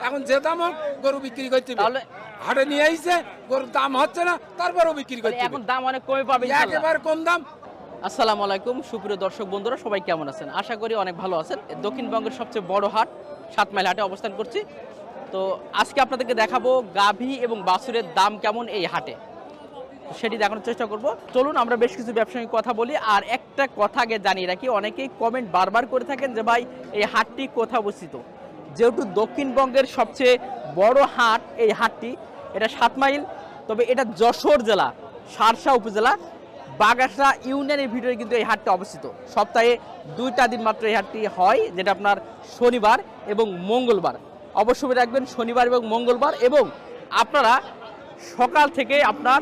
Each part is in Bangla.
এখন যে দাম হোক গরু বিক্রি করতে হবে। তাহলে- হাটে নিয়ে আইছে গরুর দাম হচ্ছে না তারপরেও বিক্রি করতে এখন দাম অনেক কমে পাবে একেবারে কম দাম। আসসালামু আলাইকুম সুপ্রিয় দর্শক বন্ধুরা সবাই কেমন আছেন? আশা করি অনেক ভালো আছেন। দক্ষিণবঙ্গের সবচেয়ে বড় হাট সাত মাইল হাটে অবস্থান করছি। তো আজকে আপনাদেরকে দেখাবো গাভী এবং বাছুরের দাম কেমন এই হাটে। সেটি দেখানোর চেষ্টা করব। চলুন আমরা বেশ কিছু ব্যবসায়িক কথা বলি। আর একটা কথা আগে জানিয়ে রাখি অনেকেই কমেন্ট বারবার করে থাকেন যে ভাই এই হাটটি কোথায় অবস্থিত? যেহেতু দক্ষিণবঙ্গের সবচেয়ে বড় হাট, এই হাটটি, এটা সাত মাইল, তবে এটা যশোর জেলা, সারসা উপজেলা, বাগাসা ইউনিয়নের ভিতরে কিন্তু এই হাটটা অবস্থিত। সপ্তাহে দুইটা দিন মাত্র এই হাটটি হয়, যেটা আপনার শনিবার এবং মঙ্গলবার। অবশ্যই রাখবেন, শনিবার এবং মঙ্গলবার এবং আপনারা সকাল থেকে আপনার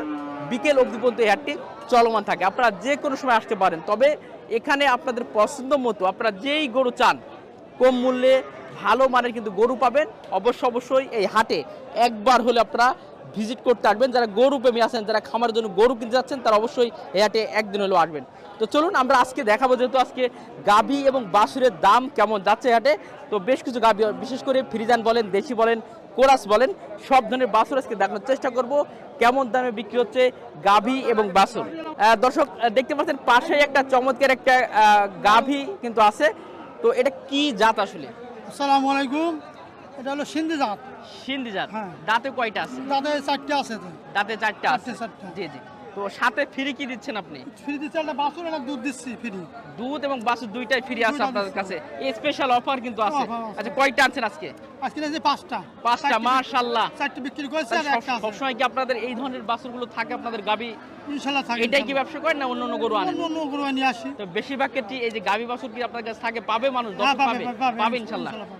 বিকেল অবধি পর্যন্ত এই হাটটি চলমান থাকে। আপনারা যে কোনো সময় আসতে পারেন, তবে এখানে আপনাদের পছন্দ মতো, আপনারা যেই গরু চান, কম মূল্যে ভালো মানের কিন্তু গরু পাবেন। অবশ্য অবশ্যই এই হাটে একবার হলে আপনারা ভিজিট করতে আসবেন। যারা গরু প্রেমী আছেন যারা খামারের জন্য গরু কিনতে যাচ্ছেন তারা অবশ্যই এই হাটে একদিন হলেও আসবেন। তো চলুন আমরা আজকে দেখাবো যেহেতু আজকে গাভী এবং বাছুরের দাম কেমন যাচ্ছে হাটে। তো বেশ কিছু গাভী বিশেষ করে ফ্রিজান বলেন দেশি বলেন কোরাস বলেন সব ধরনের বাছুর আজকে দেখানোর চেষ্টা করব। কেমন দামে বিক্রি হচ্ছে গাভী এবং আহ, দর্শক দেখতে পাচ্ছেন পাশেই একটা চমৎকার একটা গাভী কিন্তু আছে। তো এটা কি জাত আসলে? আসসালামু আলাইকুম। এটা হলো সিন্ধি জাত। সিন্ধি জাত। হ্যাঁ। দাঁতে কয়টা আছে? দাঁতে চারটে আছে তো। দাঁতে চারটা আছে। জি জি। তো সাথে ফ্রি কি দিচ্ছেন আপনি? ফ্রি দিচ্ছে একটা বাসুর একটা দুধ দিচ্ছি ফ্রি। দুধ এবং বাছুর দুইটাই ফ্রি আছে আপনাদের কাছে। স্পেশাল অফার কিন্তু আছে। আচ্ছা কয়টা আছেন আজকে? আজকে পাঁচটা। পাঁচটা মাশাআল্লাহ। চারটে বিক্রি করেছে আর একটা কি আপনাদের এই ধরনের বাছুরগুলো থাকে আপনাদের গাবি? থাকে এটাই কি ব্যবসা করেন না অন্য অন্য গরু আনেন? অন্য অন্য গরু নিয়ে আসি। তো বেশিরভাগ ক্ষেত্রে এই যে গাবি বাছুর কি আপনার কাছে থাকে পাবে মানুষ হ্যাঁ, দর্শক পাবে, পাবে?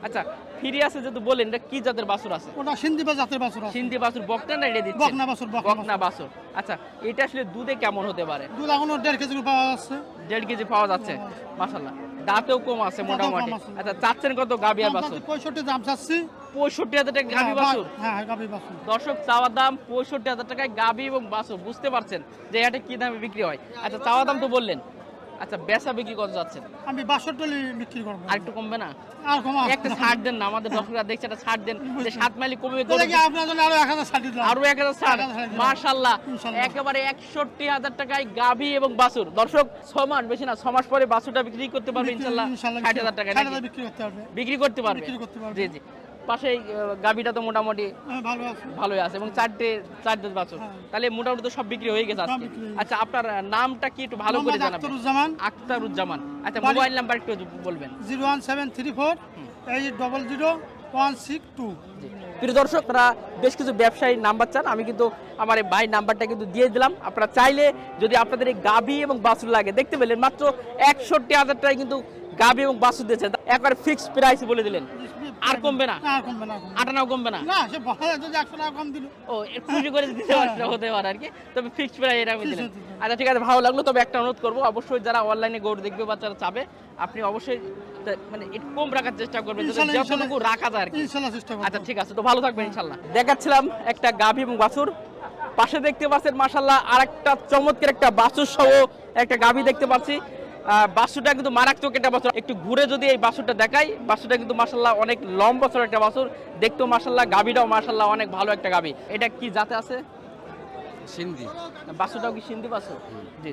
আচ্ছা ফিরে আছে যেহেতু বলেন এটা কি জাতের বাছুর আছে? ওটা সিন্ধি বা জাতের বাসুর আছে। সিন্ধি বাছুর বকনা না এটা দিচ্ছে বকনা বাছুর, বকনা বাছুর। আচ্ছা এটা আসলে দুধে কেমন হতে পারে? দুধ এখনও দেড় কেজি পাওয়া যাচ্ছে। দেড় কেজি পাওয়া যাচ্ছে। মাশাল্লাহ দাঁতেও কম আছে মোটামুটি। আচ্ছা চাচ্ছেন কত গাবি আর বাছুর? পঁয়ষট্টি দাম চাচ্ছি। পঁয়ষট্টি হাজার টাকা গাবি হ্যাঁ, বাছুর? হ্যাঁ হ্যাঁ গাবি বাসুর দর্শক চাওয়ার দাম পঁয়ষট্টি হাজার টাকায় গাবি এবং বাছুর বুঝতে পারছেন যে এটা কি দামে বিক্রি হয়? আচ্ছা চাওয়া দাম তো বললেন। আচ্ছা বেচা বিক্রি কত যাচ্ছেন আমি বাষট্টি বিক্রি করব। আর একটু কমবে না? আর কমা। একটা ছাড় দেন না আমাদের দর্শকরা দেখছে একটা ছাড় দেন। যে সাত মাইলি কমে তাহলে কি আপনার জন্য আরও এক হাজার ষাটি দিলাম আরও এক হাজার ছাড়। ছাড়। মার্শাল্লাহ একেবারে একষট্টি হাজার টাকায় গাভি এবং বাছুর। দর্শক ছ মাস বেশি না ছ মাস পরে বাছুরটা বিক্রি করতে পারবে ইনশাল্লাহ ইনশাল্লাহ ষাট হাজার টাকা ষাট নাকি? হাজার বিক্রি করতে পারবে বিক্রি করতে পারবে। বিক্রি করতে পারবে। জি জি। পাশে গাভিটা তো মোটামুটি হ্যাঁ ভালোই আছে এবং চারটে চারটে বাছুর। হ্যাঁ। তাহলে মোটামুটি তো সব বিক্রি হয়ে গেছে আজকে। আচ্ছা আপনার নামটা কি একটু ভালো করে জানাবেন? আখতারুজ্জামান। আচ্ছা মোবাইল নাম্বার একটু বলবেন। Zero one seven three four eight double zero one six two ji. প্রিয় দর্শক আপনারা বেশ কিছু ব্যবসায়ী নাম্বার চান। আমি কিন্তু আমার এই ভাই নাম্বারটা কিন্তু দিয়ে দিলাম। আপনারা চাইলে যদি আপনাদের এই গাভি এবং বাছুর লাগে দেখতে পেলেন মাত্র একষট্টি হাজার টাকায় কিন্তু গাভি এবং বাছুর দিয়েছে একবার ফিক্স প্রাইস বলে দিলেন। আর কমবে না। আটানাও কমবে না? না সে যদি একশো টাকা কম দিল। ও খুশি করে দিতে পারে হতে পারে আর কি। তবে ফিক্স প্রাইস এটা আমি দিলেন। আচ্ছা ঠিক আছে ভালো লাগল তবে একটা অনুরোধ করব। অবশ্যই যারা অনলাইনে গরু দেখবে বা যারা চাবে আপনি অবশ্যই মানে একটু কম রাখার চেষ্টা করবেন যাতে যতটুকু রাখা যায় আর কি। ইনশাল্লাহ চেষ্টা করব। আচ্ছা ঠিক আছে তো ভালো থাকবেন ইনশাল্লাহ। দেখাচ্ছিলাম একটা গাভী এবং বাছুর। পাশে দেখতে পাচ্ছেন মাশাল্লাহ আর একটা চমৎকার একটা বাছুর সহ একটা গাভী দেখতে পাচ্ছি। বাছুরটা কিন্তু মারাত্মক একটা বাছুর একটু ঘুরে যদি এই বাছুরটা দেখাই বাছুরটা কিন্তু মাশাল্লাহ অনেক লম্বা বছর একটা বাছুর দেখতেও মাশাল্লাহ গাভীটাও মাশাল্লাহ অনেক ভালো একটা গাভী। এটা কি জাতে আছে? সিন্ধি। বাছুরটাও কি সিন্ধি বাছুর জি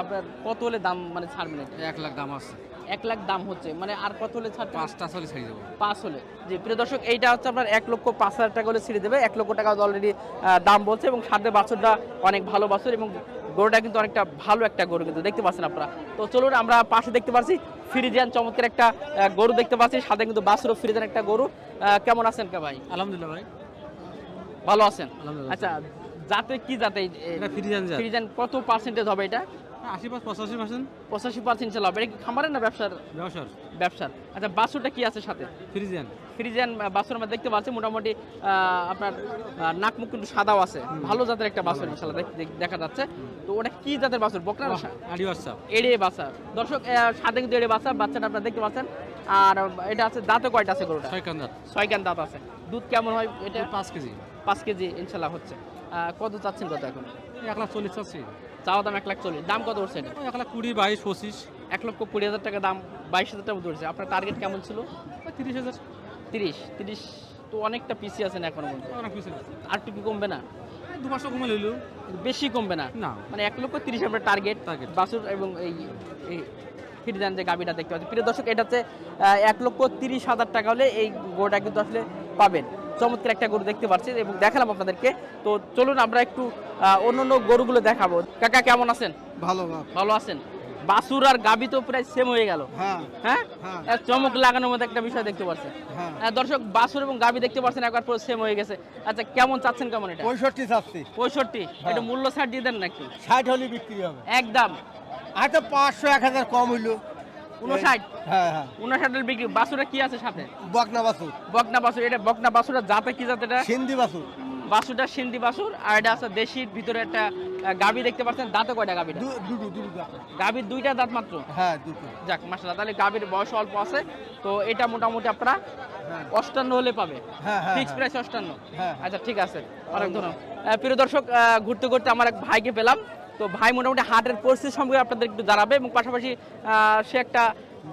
আপনার কত হলে দাম মানে ছাড়বেন এটা? এক লাখ দাম আছে। এক লাখ দাম হচ্ছে। মানে আর কত হলে ছাড়বেন পাঁচটা চলে ছেড়ে দেবো। পাঁচ হলে। জি প্রিয় দর্শক এইটা হচ্ছে আপনার এক লক্ষ পাঁচ হাজার টাকা হলে ছিঁড়ে দেবে। এক লক্ষ টাকা অলরেডি দাম বলছে এবং সাথে বাছুরটা অনেক ভালো বাছুর এবং গরুটা কিন্তু অনেকটা ভালো একটা গরু কিন্তু দেখতে পাচ্ছেন আপনারা। তো চলুন আমরা পাশে দেখতে পাচ্ছি ফ্রিজিয়ান চমৎকার একটা গরু দেখতে পাচ্ছি সাথে কিন্তু বাসুর ফ্রিজিয়ান একটা গরু। কেমন আছেন কে ভাই? আলহামদুলিল্লাহ ভাই। ভালো আছেন? আচ্ছা জাতে কি জাতে এটা ফ্রিজান ফ্রিজিয়ান কত পার্সেন্টেজ হবে এটা? আশি পাঁচ পঁচাশি পার্সেন্ট। পঁচাশি পার্সেন্ট চালাবে এটা কি খামারের না ব্যবসার? ব্যবসার। ব্যবসার। আচ্ছা বাছুরটা কি আছে সাথে? ফ্রিজিয়ান। ফ্রিজিয়ান বাছুর আমরা দেখতে পাচ্ছি। মোটামুটি আপনার নাক মুখ কিন্তু সাদাও আছে। ভালো জাতের একটা বাছুর ইনশাল্লাহ দেখ- দেখ- দেখা যাচ্ছে। তো ওটা কি জাতের বাছুর? বকনা না আড়ি বাচ্চা। এড়ে বাসা দর্শক সাথে কিন্তু এড়ে বাসা বাচ্চাটা আপনারা দেখতে পাচ্ছেন। আর এটা আছে দাঁতে কয়টা আছে গরুটা? ছয় কান্দার ছয় কান দাঁত আছে। দুধ কেমন হয় এটা? পাঁচ কেজি। পাঁচ কেজি ইনশাল্লাহ হচ্ছে। কত চাচ্ছেন কত এখন? এক লাখ চল্লিশ চাচ্ছি। চাওয়া দাম এক লাখ চল্লিশ। দাম কত উঠছে এটা এক লাখ কুড়ি বাইশ পঁচিশ। এক লক্ষ কুড়ি হাজার টাকা দাম বাইশ হাজার টাকা উঠছে আপনার টার্গেট কেমন ছিল? তিরিশ হাজার। তিরিশ তিরিশ তো অনেকটা পিসি আছেন এখনও। আর কি কমবে না? দু পাঁচশো কমে লইলো বেশি কমবে না? না। মানে এক লক্ষ তিরিশ হাজার টার্গেট Target। বাসুর এবং এই এই ফিরজান যে গাবিটা দেখতে পাচ্ছি প্রিয় দর্শক এটাতে আহ, এক লক্ষ তিরিশ হাজার টাকা হলে এই গোটা কিন্তু আসলে পাবেন। চমৎকার একটা গরু দেখতে পাচ্ছি এবং দেখালাম আপনাদেরকে। তো চলুন আমরা একটু অন্য অন্য গরুগুলো দেখাবো। কাকা কেমন আছেন? ভালো ভালো। আছেন? বাসুর আর গাবি তো প্রায় সেম হয়ে গেল। হ্যাঁ হ্যাঁ? হ্যাঁ। চমক লাগানোর মধ্যে একটা বিষয় দেখতে পাচ্ছেন। হ্যাঁ। দর্শক বাসুর এবং গাবি দেখতে পাচ্ছেন একবার পুরো সেম হয়ে গেছে। আচ্ছা কেমন চাচ্ছেন কেমন এটা? পঁয়ষট্টি চাচ্ছি। পঁয়ষট্টি। এটা মূল্য ছাড় দিয়ে দেন না একটু। ষাট হলে বিক্রি হবে। একদম। হয়তো পাঁচশো এক হাজার কম হইল। উনষাট হ্যাঁ হ্যাঁ। উনষাটের বিক্রি। বাসুরা কি আছে সাথে? বকনা বাসুর। বকনা বাসুর। এটা বকনা বাসুরা জাতে কি জাত এটা? সিন্ধি বাসুর। বাসুরটা সিন্ধি বাসুর আর এটা আছে দেশির ভিতরে একটা গাবি দেখতে পাচ্ছেন। দাঁতে কয়টা গাবিটা দুটো দুটো দাঁত। গাবির দুইটা দাঁত মাত্র? হ্যাঁ দুটো। যাক মাসাল্লাহ তাহলে গাবির বয়স অল্প আছে। তো এটা মোটামুটি আপনারা হ্যাঁ। অষ্টান্ন হলে পাবে। হ্যাঁ ফিক্স প্রাইস অষ্টান্ন। আচ্ছা ঠিক আছে। অনেক ধন্যবাদ। প্রিয় দর্শক ঘুরতে ঘুরতে আমার এক ভাইকে পেলাম। তো ভাই মোটামুটি হাটের পরিস্থিতি সম্পর্কে আপনাদের একটু দাঁড়াবে এবং পাশাপাশি সে একটা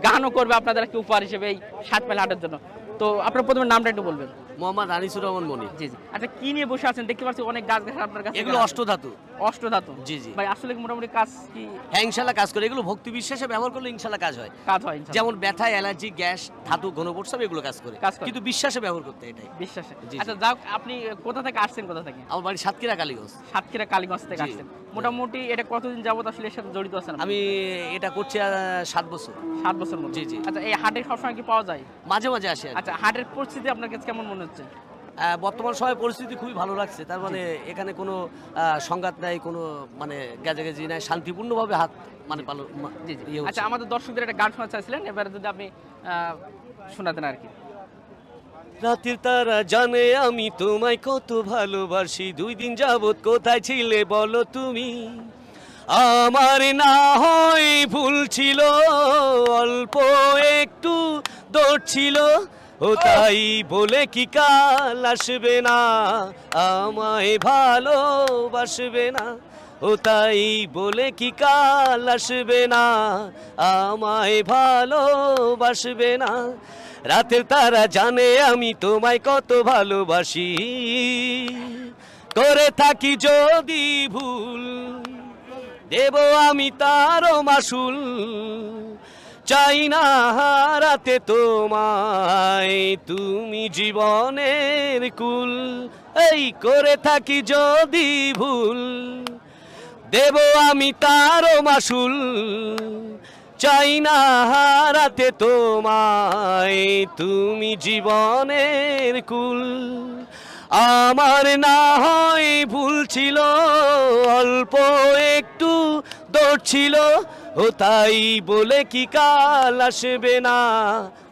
গানও করবে আপনাদের একটা উপহার হিসেবে এই সাত মাইল হাটের জন্য। তো আপনার প্রথমে নামটা একটু বলবেন। মোহাম্মদ আনিসুর রহমান মনি। জি জি। আচ্ছা কি নিয়ে বসে আছেন? দেখতে পাচ্ছি অনেক গাছ গাছ আপনার কাছে। এগুলো অষ্টধাতু অষ্টধাতু জি, জি। ভাই আসলে মোটামুটি কাজ কি? হ্যাঁ ইনশাল্লাহ কাজ করে। এগুলো ভক্তি বিশ্বাসে ব্যবহার করলে ইনশাল্লাহ কাজ হয়। কাজ হয় যেমন ব্যথা অ্যালার্জি গ্যাস ধাতু ঘনপট সব এগুলো কাজ করে। কিন্তু বিশ্বাসে ব্যবহার করতে এটাই। বিশ্বাসে। আচ্ছা যাও আপনি কোথা থেকে আসছেন কোথা থেকে? আমার বাড়ি সাতক্ষীরা কালীগঞ্জ। সাতক্ষীরা কালীগঞ্জ থেকে আসছেন। মোটামুটি এটা কতদিন যাবত আসলে এর সাথে জড়িত আছেন আমি এটা করছি সাত বছর। সাত বছর জি, জি। আচ্ছা এই হাটে সবসময় কি পাওয়া যায়? মাঝে মাঝে আসে আচ্ছা হাটের পরিস্থিতি আপনার কাছে কেমন মনে হচ্ছে। বর্তমান সময় পরিস্থিতি খুবই ভালো লাগছে। তার মানে এখানে কোনো সংঘাত নাই কোনো মানে গ্যাজাগেজি নাই শান্তিপূর্ণভাবে হাত মানে জি। ইয়ে। আচ্ছা আমাদের দর্শকদের একটা গান শোনা চাইছিলেন এবারে যদি আপনি শোনাতেন আর কি। রাতের তারা জানে আমি তোমায় কত ভালোবাসি দুই দিন যাবত কোথায় ছিলে বলো তুমি? আমার না হয় ভুল ছিল অল্প একটু দৌড় ছিল ও তাই বলে কি কাল আসবে না? আমায় ভালোবাসবে না। ও তাই বলে কি কাল আসবে না? আমায় ভালোবাসবে না। রাতের তারা জানে আমি তোমায় কত ভালোবাসি। করে থাকি যদি ভুল, দেব আমি তারও মাসুল। চাই না হারাতে তোমায়, তুমি জীবনের কুল। এই করে থাকি যদি ভুল, দেব আমি তারও মাসুল। চাই না হারাতে তোমায়, তুমি জীবনের কুল। আমার না হয় ভুল ছিল, অল্প একটু দৌড় ছিল ও তাই বলে কি কাল আসবে না?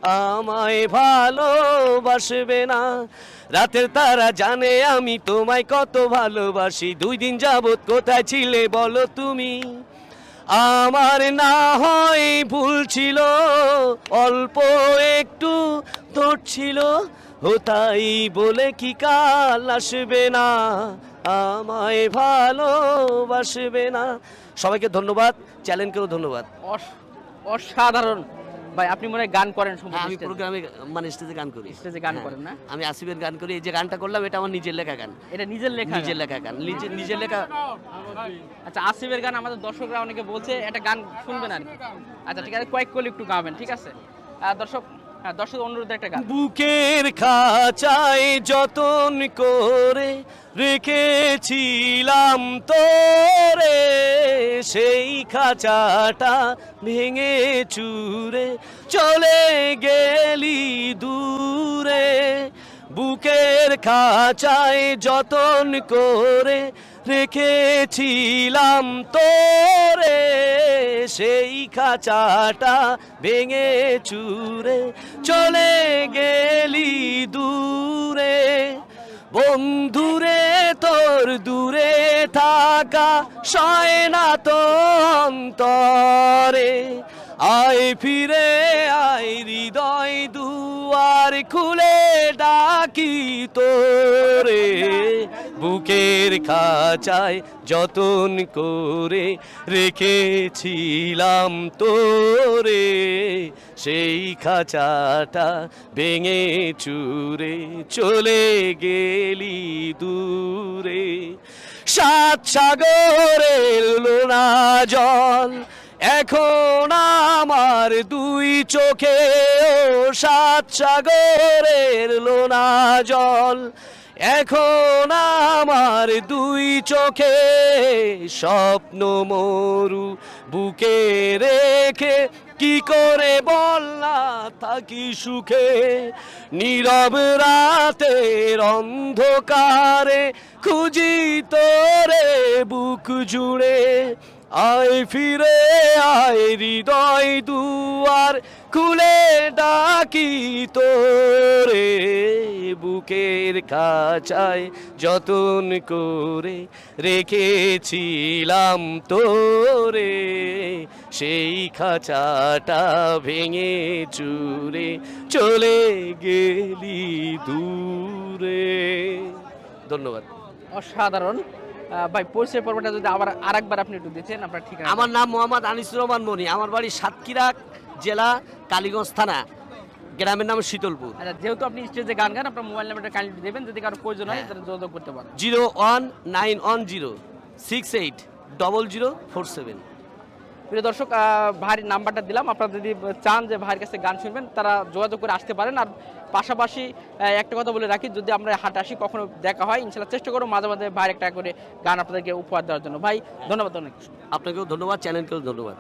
আমায় ভালোবাসবে না। রাতের তারা জানে আমি তোমায় কত ভালোবাসি। দুই দিন যাবৎ কোথায় ছিলে বলো তুমি? আমার না হয় ভুল ছিল, অল্প একটু তোর ছিল। ও তাই বলে কি কাল আসবে না? আমায় ভালোবাসবে না। সবাইকে ধন্যবাদ চ্যানেলকেও ধন্যবাদ। অসাধারণ। ভাই আপনি মনে গান করেন হ্যাঁ, আমি প্রোগ্রামে মানে স্টেজে গান করি। স্টেজে গান হ্যাঁ, করেন না? আমি আসিফের গান করি এই যে গানটা করলাম এটা আমার নিজের লেখা গান। এটা নিজের লেখা নিজের লেখা গান নিজের নিজের লেখা আচ্ছা আসিফের গান আমাদের দর্শকরা অনেকে বলছে একটা গান শুনবেন আর কি। আচ্ছা ঠিক আছে কয়েক কলি একটু গাবেন ঠিক আছে? দর্শক হ্যাঁ দর্শক একটা গান। বুকের খাঁচায় যতন করে রেখেছিলাম তোরে, সেই খাঁচাটা ভেঙে চুরে চলে গেলি দূরে। বুকের খাঁচায় যতন করে রেখেছিলাম তোরে, সেই খাঁচাটা ভেঙে চুরে চলে গেলি দূরে। বন্ধুরে, তোর দূরে থাকা সয় না তো অন্তরে। আয় ফিরে, আয় হৃদয় দুয়ার খুলে ডাকি তোরে। বুকের খাঁচায় যতন করে রেখেছিলাম তোরে। সেই খাঁচাটা ভেঙে চুরে চলে গেলি দূরে। সাত সাগরের লোনা জল এখন আমার দুই চোখে সাত সাগরের লোনা জল। এখন আমার দুই চোখে স্বপ্ন মরু বুকে রেখে কি করে বললা থাকি সুখে? নীরব রাতের অন্ধকারে খুঁজি তোরে বুক জুড়ে। আয় ফিরে, আয় হৃদয় দুয়ার, খুলে ডাকি তোরে। বুকের কাছায় যতন করে রেখেছিলাম তোরে। সেই খাঁচাটা ভেঙে চুরে চলে গেলি দূরে। ধন্যবাদ। অসাধারণ। ভাই পরিচয় পর্বটা যদি আবার আরেকবার আপনি একটু দিচ্ছেন আপনার ঠিক আমার নাম মোহাম্মদ আনিসুর রহমান মনি। আমার বাড়ি সাতক্ষীরা জেলা কালীগঞ্জ থানা। গ্রামের নাম শীতলপুর। আচ্ছা যেহেতু আপনি স্টেজে গান গান আপনার মোবাইল নাম্বারটা কাইন্ডলি দেবেন যদি কারও প্রয়োজন হয় হ্যাঁ। তাহলে যোগাযোগ করতে পারেন। Zero one nine one zero six eight double zero four seven. প্রিয় দর্শক ভাইয়ের নাম্বারটা দিলাম। আপনারা যদি চান যে ভাইয়ের কাছে গান শুনবেন তারা যোগাযোগ করে আসতে পারেন। আর পাশাপাশি একটা কথা বলে রাখি যদি আমরা হাট আসি কখনো দেখা হয় ইনশাল্লাহ চেষ্টা করো মাঝে মাঝে ভাইয়ের একটা করে গান আপনাদেরকে উপহার দেওয়ার জন্য। ভাই ধন্যবাদ অনেক। আপনাকেও ধন্যবাদ চ্যানেলকেও ধন্যবাদ।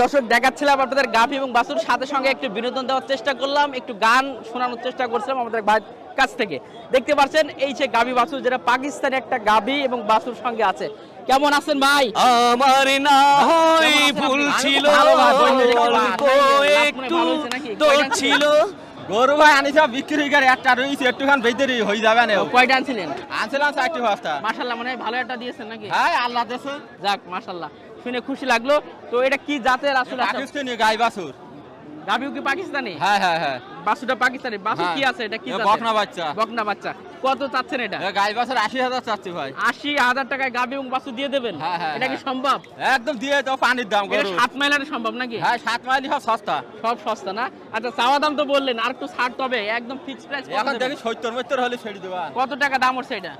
দর্শক দেখাচ্ছিলাম আপনাদের গাভি এবং বাসুর সাথে সঙ্গে একটু বিনোদন দেওয়ার চেষ্টা করলাম একটু গান শোনানোর চেষ্টা করছিলাম। আমাদের ভাইয়ের কাছ থেকে। দেখতে পাচ্ছেন এই যে গাভি বাসুর যেটা পাকিস্তানি একটা গাভি এবং বাসুর সঙ্গে আছে। কেমন আছেন ভাই? আমার না হয় ভুল ছিল একটু দোষ ছিল। গরু ভাই আনিস বিক্রি করে একটা রয়েছে একটুখান বেঁধে হয়ে যাবে না। কয়টা আনছিলেন? আনছিলাম চারটি পাঁচটা। মাশাল্লাহ মানে ভালো একটা দিয়েছেন নাকি? হ্যাঁ আল্লাহ দেশে যাক মাশাল্লাহ। শুনে খুশি লাগল। তো এটা কি জাতের আসলে পাকিস্তানি গাই বাছুর। গাভিও কি পাকিস্তানি? হ্যাঁ হ্যাঁ হ্যাঁ। বাসুটা পাকিস্তানি। বাসু হ্যাঁ। কি আছে? এটা কি বকনা বাচ্চা। বকনা বাচ্চা। কত চাচ্ছেন এটা? গাই বাছুর আশি হাজার চাচ্ছি ভাই। আশি হাজার টাকায় গাভি এবং বাসু দিয়ে দেবেন? হ্যাঁ, হ্যাঁ, এটা কি। সম্ভব? একদম দিয়ে তো পানির দাম গরু। সাত মাইলারে সম্ভব নাকি? হ্যাঁ সাত মাইলি সব সস্তা। সব সস্তা না? আচ্ছা চাওয়া দাম তো বললেন আর একটু ছাড় তবে একদম ফিক্সড প্রাইস এখন দেখি সত্তর মত্তর হলে ছেড়ে দেবা কত টাকা দাম হচ্ছে এটা?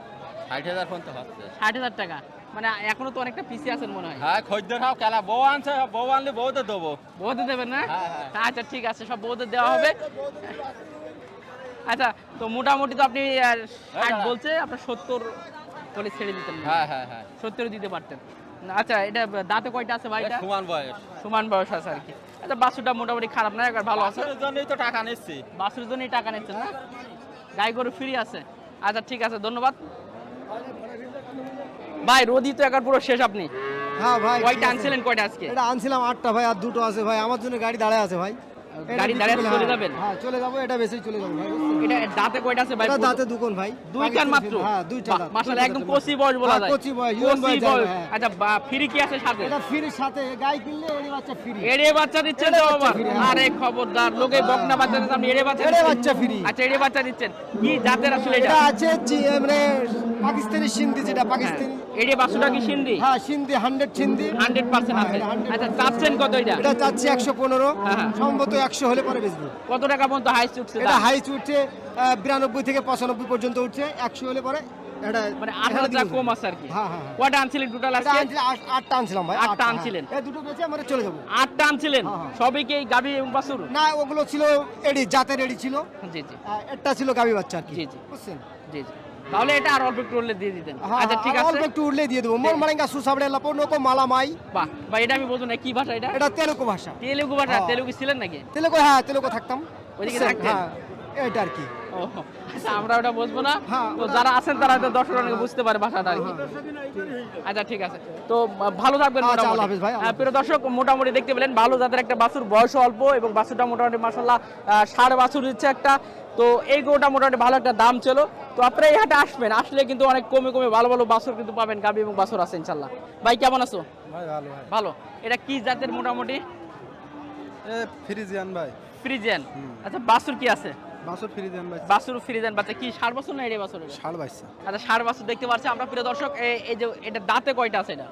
ষাট হাজার পর্যন্ত হচ্ছে। ষাট হাজার টাকা। মানে এখনও তো অনেকটা পিছিয়ে আছেন মনে হয়। হ্যাঁ খদ্দের খাও খেলা। বউ আনছে বউ আনলে বউতে দেবো। বৌদ্ধ দেবেন না? হ্যাঁ, হ্যাঁ। আচ্ছা ঠিক আছে সব বৌদ্ধ দেওয়া হবে। আচ্ছা তো মোটামুটি তো আপনি ষাট বলছে আপনার সত্তর বলে ছেড়ে দিতেন। হ্যাঁ হ্যাঁ হ্যাঁ। দিতে পারতেন। আচ্ছা এটা দাঁতে কয়টা আছে ভাই এটা সমান বয়স। সমান বয়স আছে আর কি। আচ্ছা বাছুরটা মোটামুটি খারাপ না একবার ভালো আছে? জন্যই তো টাকা নিচ্ছি। বাছুরের জন্যই টাকা নিচ্ছেন না? গাই গরু ফ্রি আছে। আচ্ছা ঠিক আছে ধন্যবাদ। ভাই রোদি তো একার পুরো শেষ আপনি। হ্যাঁ ভাই কয়টা আনছিলেন কয়টা আজকে? এটা আনছিলাম আটটা ভাই আর দুটো আছে ভাই। আমার জন্য গাড়ি দাঁড়ায় আছে ভাই। গাড়ি বিক্রি দাঁড়ায় চলে যাবেন? হ্যাঁ চলে যাব এটা বেশি চলে যাব ভাই। এটা দাঁতে কয়টা আছে ভাই? দাঁতে দুকন ভাই। দুই কান মাত্র? হ্যাঁ দুইটা দাঁত দুইটা একদম কচি বয়স বলা হ্যাঁ, যায়। কচি বয়স, বয়স। হ্যাঁ। আচ্ছা ফ্রি কি আছে সাথে? এটা ফ্রির সাথে গাই কিনলে এড়ে বাচ্চা ফ্রি। এড়ে বাচ্চা দিচ্ছেন তো হ্যাঁ। আরে খবরদার লোকে বকনা বাচ্চা দিচ্ছেন আপনি এড়ে বাচ্চা এড়ে বাচ্চা free। আচ্ছা এড়ে বাচ্চা দিচ্ছেন। কি জাতের আসলে এটা? এটা আছে মানে পাকিস্তানি সিন্ধি যেটা। পাকিস্তানি। এড়ে বাসুটা কি সিন্ধি? হ্যাঁ Sindhi hundred Sindhi. Hundred percent আছে আচ্ছা চাচ্ছেন কত এটা? এটা চাচ্ছি একশো পনেরো। হ্যাঁ, হ্যাঁ। সম্ভবত একশো হলে পরে বেচবো। কত টাকা পর্যন্ত হাইস উঠছে এটা দাম? উঠছে বিরানব্বই থেকে পঁচানব্বই পর্যন্ত উঠছে। একশো হলে পরে এটা মানে আঠারো টাকা কম আছে আর কি। হ্যাঁ, হ্যাঁ, হ্যাঁ। আনছিলেন টোটাল এটা আজকে? আট- আটটা আনছিলাম ভাই আটটা। আনছিলেন? এই দুটো বেচে আমরা চলে যাব। আটটা আনছিলেন। সবই কি এবং না ওগুলো ছিল এডি জাতের এডি ছিল। জি জি। একটা ছিল গাবি বাচ্চা আর কি। জি, জি। বুঝছেন? জি জি। তাহলে এটা আর অল্প একটু উড়লে দিয়ে দিতেন। হ্যাঁ, আচ্ছা ঠিক আছে। অল্প একটু উড়লে দিয়ে দেবো। মোর মালেঙ্গা সুসাবড়ে লাপো নোকো মালা মাই বাহ ভাই এটা আমি বলতো না কি ভাষা এটা? এটা তেলুকু ভাষা। তেলুগু ভাষা হ্যাঁ। তেলুগু ছিলেন নাকি? তেলুগু হ্যাঁ তেলুগু থাকতাম। ওইদিকে থাকতেন? হ্যাঁ এটা আর কি। আচ্ছা আমরা ওটা বুঝব না? হ্যাঁ, তো যারা আছেন তারা হয়তো দর্শক অনেকে বুঝতে পারে ভাষাটা আর কি। আচ্ছা ঠিক আছে। তো ভালো থাকবেন আচ্ছা, মোটামুটি। প্রিয় দর্শক মোটামুটি দেখতে পেলেন ভালো জাতের একটা বাছুর বয়স অল্প এবং বাছুরটা মোটামুটি মাসাল্লাহ সাড়ে বাছুর দিচ্ছে একটা। তো এই গরুটা মোটামুটি ভালো একটা দাম ছিল। তো আপনারা এই হাটে আসবেন আসলে কিন্তু অনেক কমে কমে ভালো ভালো বাছুর কিন্তু পাবেন গাবি এবং বাছুর আছে ইনশাল্লাহ ভাই কেমন আছো? ভালো এটা কি জাতের মোটামুটি? ফ্রিজিয়ান ভাই। ফ্রিজেন আচ্ছা বাছুর কি আছে? বাসর ফ্রিজিয়ান ভাই বাছুর ফ্রিজেন বাচ্চা। কি ষাট বছর না বছর এটা? শাল আচ্ছা ষাট বছর দেখতে পাচ্ছি আমরা প্রিয় দর্শক এই- যে এটা দাঁতে কয়টা আছে এটা?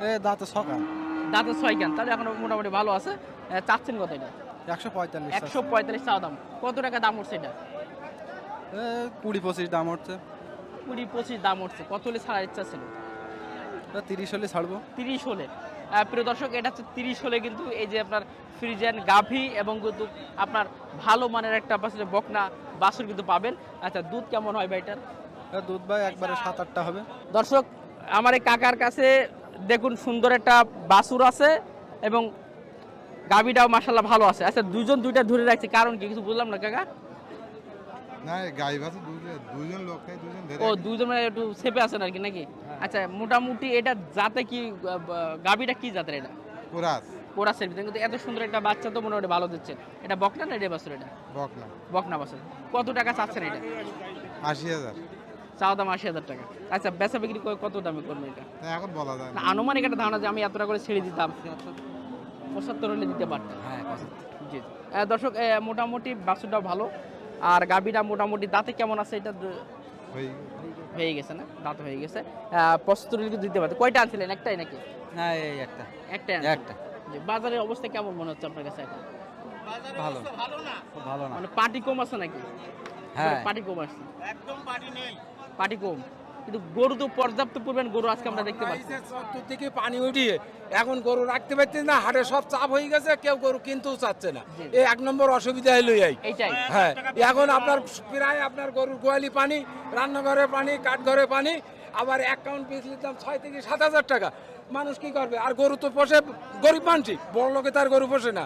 এ দাঁতে সকাল দাঁতে ছয় গান তাহলে এখন মোটামুটি ভালো আছে। চাচ্ছেন কত এটা? একশো পঁয়তাল্লিশ একশো পঁয়তাল্লিশ চা দাম। কত টাকা দাম উঠছে এটা? কুড়ি পঁচিশ দাম হচ্ছে কুড়ি পঁচিশ দাম উঠছে। কত হলে ছাড়ার ইচ্ছা ছিল? তিরিশ হলে ছাড়বো। তিরিশ হলে। প্রিয় দর্শক এটা হচ্ছে তিরিশ হলে কিন্তু এই যে আপনার ফ্রিজেন গাভি এবং কিন্তু আপনার ভালো মানের একটা আসলে বকনা বাছুর কিন্তু পাবেন। আচ্ছা দুধ কেমন হয় ভাইটার এ দুধ ভাই একবারে সাত আটটা হবে। দর্শক আমার এই কাকার কাছে দেখুন সুন্দর একটা বাছুর আছে এবং গাভিটাও মাসাল্লাহ ভালো আছে। আচ্ছা দুজন দুইটা ধরে রাখছে কারণ কি কিছু বুঝলাম না কাকা? ও দুজন মানে একটু সেপে আছেন আর কি নাকি? আচ্ছা মোটামুটি এটা জাতে কি গাভীটা কি জাতের এটা? কোরাস। কোরাসের ভিতরে কিন্তু এত সুন্দর একটা বাচ্চা তো মোটামুটি ভালো দিচ্ছে। এটা বকনা না এটা এটা? বকনা। বাছুর। কত টাকা চাচ্ছেন এটা? আশি হাজার। চাওয়া দাম আশি হাজার টাকা। আচ্ছা বেচা বিক্রি করে কত দামে এটা? এখন বলা যায় না। আনুমানিক একটা ধারণা যে আমি এতটা করে ছেড়ে দিতাম। পঁচাত্তর হলে দিতে পারতাম। হ্যাঁ জি। দর্শক মোটামুটি বাছুরটা ভালো। আর গাবিটা মোটামুটি দাঁতে কেমন আছে এটা হয়ে গেছে। না? দাঁত হয়ে গেছে। পঁচাত্তর দিতে পারতো? কয়টা আনছিলেন? একটাই নাকি? না এই একটা। একটাই একটা। বাজারের অবস্থা কেমন মনে হচ্ছে আপনার কাছে এটা ভালো। খুব ভালো না। মানে পার্টি কম আছে নাকি? হ্যাঁ। পার্টি কম আছে। একদম পার্টি নেই। পার্টি কম। কিন্তু গরু তো পর্যাপ্ত পরিমাণ গরু আজকে আমরা দেখতে পাচ্ছি। চত্বর থেকে পানি উঠিয়ে এখন গরু রাখতে পারছে না হাটে সব চাপ হয়ে গেছে কেউ গরু কিনতেও চাচ্ছে না। এই এক নম্বর অসুবিধা হলো এই। হ্যাঁ এখন আপনার প্রায় আপনার গরুর গোয়ালি পানি রান্নাঘরে পানি কাঠঘরে পানি আবার এক কাউন্ট পিছলির দাম ছয় থেকে সাত হাজার টাকা। মানুষ কি করবে? আর গরু তো পোষে গরিব মানুষই বড় লোকে তার গরু পোষে না।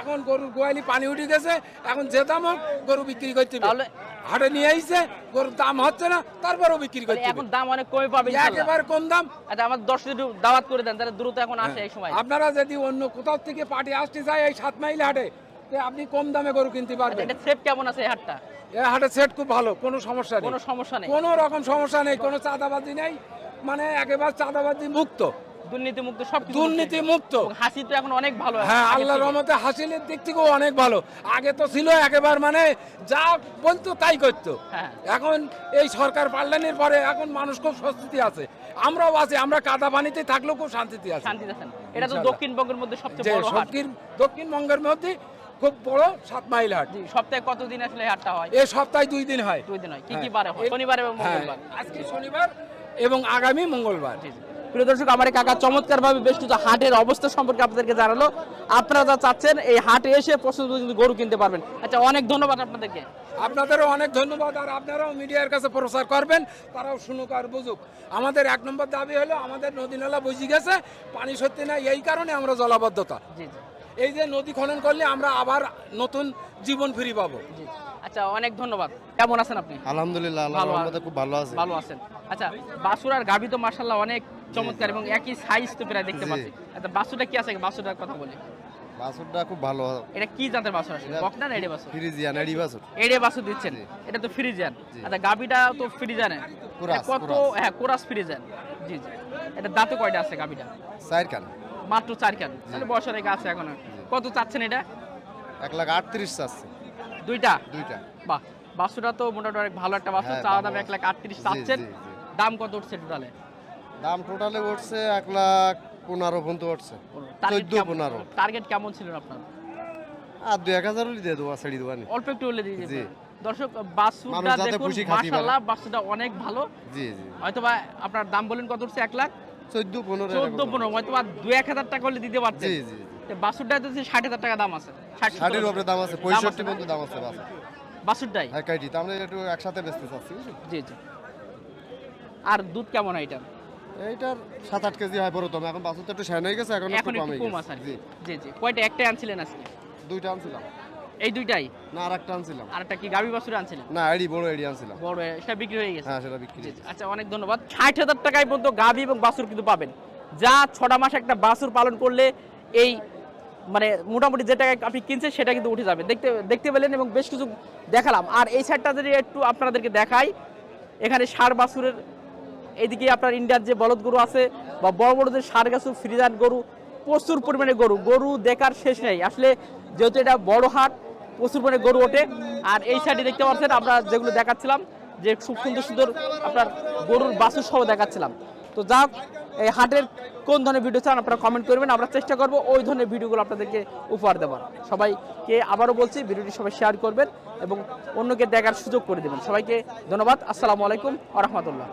এখন গরুর গোয়ালি পানি উঠে গেছে এখন যে দাম হোক গরু বিক্রি করতে হবে। তাহলে- হাটে নিয়ে আইছে গরুর দাম হচ্ছে না তারপরেও বিক্রি করতে এখন দাম অনেক কমে পাবে ইনশাআল্লাহ। একেবারে কম দাম। আচ্ছা আমার দর্শক একটু দাওয়াত করে দেন তাহলে দ্রুত এখন আসে এই সময়। আপনারা যদি অন্য কোথাও থেকে পার্টি আসতে চায় এই সাত মাইল হাটে তে আপনি কম দামে গরু কিনতে আচ্ছা, পারবেন। এটা সেফ কেমন আছে এই হাটটা? এই হাটের সেট খুব ভালো কোনো সমস্যা নেই। কোনো সমস্যা নেই। কোনো রকম সমস্যা নেই কোনো চাঁদাবাজি নেই মানে একেবারে চাঁদাবাজি মুক্ত। দুর্নীতি মুক্ত। সব দুর্নীতি মুক্ত হাসি তো এখন অনেক ভালো হ্যাঁ আল্লাহ রহমতে হাসিলের দিক থেকেও অনেক ভালো। আগে তো ছিল একেবারে মানে যা বলতো তাই করতো। হ্যাঁ। এখন এই সরকার পাল্টানোর পরে এখন মানুষ খুব স্বস্তিতে আছে। আমরাও আছি আমরা কাদা পানিতে থাকলেও খুব শান্তিতে আছি। শান্তি আছেন। এটা তো। দক্ষিণবঙ্গের মধ্যে সবচেয়ে বড় দক্ষিণবঙ্গের মধ্যে খুব বড় সাত মাইল হাট। সপ্তাহে কতদিন আসলে হাটটা হয়? এই সপ্তাহে দুই দিন হয়। দুই দিন হয়। কি কি হ্যাঁ। বারে হয়? শনিবার এবং হ্যাঁ, মঙ্গলবার? আজকে শনিবার এবং আগামী মঙ্গলবার। প্রিয় দর্শক আমার কাকা ভাবে বেষ্টিত হাটের অবস্থা সম্পর্কে আপনাদেরকে জানালো। আপনারা যা চাচ্ছেন এই হাটে এসে পছন্দ কিন্তু গরু কিনতে পারবেন। আচ্ছা অনেক ধন্যবাদ আপনাদেরকে। আপনাদেরও অনেক ধন্যবাদ আর আপনারাও মিডিয়ার কাছে প্রচার করবেন তারাও শুনুক আর বুঝুক। আমাদের এক নম্বর দাবি হলো আমাদের নদী নালা বুঝে গেছে পানি সত্যি না এই কারণে আমরা জলাবদ্ধতা। জি জি। এই যে নদী খনন করলে আমরা আবার নতুন জীবন ফিরে পাবো। আচ্ছা অনেক ধন্যবাদ। কেমন আছেন আপনি? আলহামদুলিল্লাহ খুব ভালো আছে। ভালো আছেন। আচ্ছা বাসুর আর গাভী তো মার্শাল্লাহ অনেক চমৎকার এবং একই সাইজ তো প্রায় দেখতে পাচ্ছি। আচ্ছা বাসুটা কি আছে? বাসুটার কথা বলি। বাছুরটা খুব ভালো। এটা কি জাতের বাসুর আছে বকনা না এড়ে বাসুর? ফ্রিজিয়ান এডি বাছুর এড়ে বাসুর দিচ্ছেন। এটা তো ফ্রিজিয়ান। আচ্ছা গাভীটা তো ফ্রিজানে কোরাস, কত হ্যাঁ কোরাস ফ্রিজান জি জি। এটা দাঁতে কয়টা আছে চার কান মাত্র চার কান তাহলে বয়স অনেক আছে এখন। কত চাচ্ছেন এটা? এক লাখ আটত্রিশ চাচ্ছে। দুইটা? দুইটা। বাহ বাসুটা তো মোটামুটি অনেক ভালো একটা বাসু হ্যাঁ, চাওয়া দাম এক লাখ আটত্রিশ চাচ্ছেন। দাম কত উঠছে টোটালে দাম টোটালে উঠছে এক লাখ পনেরো পর্যন্ত উঠছে। চোদ্দ পনেরো। টার্গেট কেমন ছিল আপনার? আর দুই এক হাজার হলে দিয়ে দেবো ছেড়ে দেবো অল্প একটু হলে দিয়ে জি। দর্শক বাসুটা দেখুন মাশাআল্লাহ বাসুটা অনেক ভালো। জি জি আপনার দাম বলেন কত উঠছে? এক লাখ? চোদ্দ পনেরো চোদ্দ পনেরো হয়তো বা দু এক হাজার টাকা হলে দিতে পারছেন জি জি জি। বাসুরটা তো ষাট হাজার টাকা দাম আছে। ষাটের উপরে দাম আছে পঁয়ষট্টি পর্যন্ত দাম আছে বাস বাসুরটাই হ্যাঁ কাইটি তো আমরা একটু একসাথে বেচতে চাচ্ছি জি জি। আর দুধ কেমন হয় এটা এইটার সাত আট কেজি হয় প্রথম এখন বাছুর তো একটু শ্যান হয়ে গেছে এখন একটু একটু কমে গেছে। আছে জি। জি জি। কয়টা একটাই আনছিলেন আজকে? দুইটা আনছিলাম। এই দুইটাই? না আর একটা আনছিলাম। আর একটা কি গাভী বাছুর আনছিলেন? না এডি বড় এডি আনছিলাম। বড় সেটা বিক্রি হয়ে গেছে। হ্যাঁ সেটা বিক্রি। আচ্ছা অনেক ধন্যবাদ। ষাট হাজার টাকায় পর্যন্ত গাভী এবং বাছুর কিন্তু পাবেন। যা ছটা মাস একটা বাছুর পালন করলে এই মানে মোটামুটি যে টাকায় আপনি কিনছেন সেটা কিন্তু উঠে যাবে। দেখতে দেখতে পেলেন এবং বেশ কিছু দেখালাম। আর এই সাইডটা যদি একটু আপনাদেরকে দেখাই এখানে সার বাছুরের এইদিকে আপনার ইন্ডিয়ার যে বলদ গরু আছে বা বড় বড় যে সার গাছু ফ্রিজান গরু প্রচুর পরিমাণে গরু। গরু দেখার শেষ নেই। আসলে যেহেতু এটা বড় হাট প্রচুর পরিমাণে গরু ওঠে। আর এই সাইডে দেখতে পাচ্ছেন, আমরা যেগুলো দেখাচ্ছিলাম, যে খুব সুন্দর সুন্দর আপনার গরুর বাছুর সহ দেখাচ্ছিলাম। তো যাক এই হাটের কোন ধরনের ভিডিও চান আপনারা কমেন্ট করবেন, আমরা চেষ্টা করব ওই ধরনের ভিডিওগুলো আপনাদেরকে উপহার দেওয়ার সবাইকে আবারও বলছি ভিডিওটি সবাই শেয়ার করবেন এবং অন্যকে দেখার সুযোগ করে দেবেন। সবাইকে ধন্যবাদ, আসসালামু আলাইকুম আ রহমতুল্লাহ।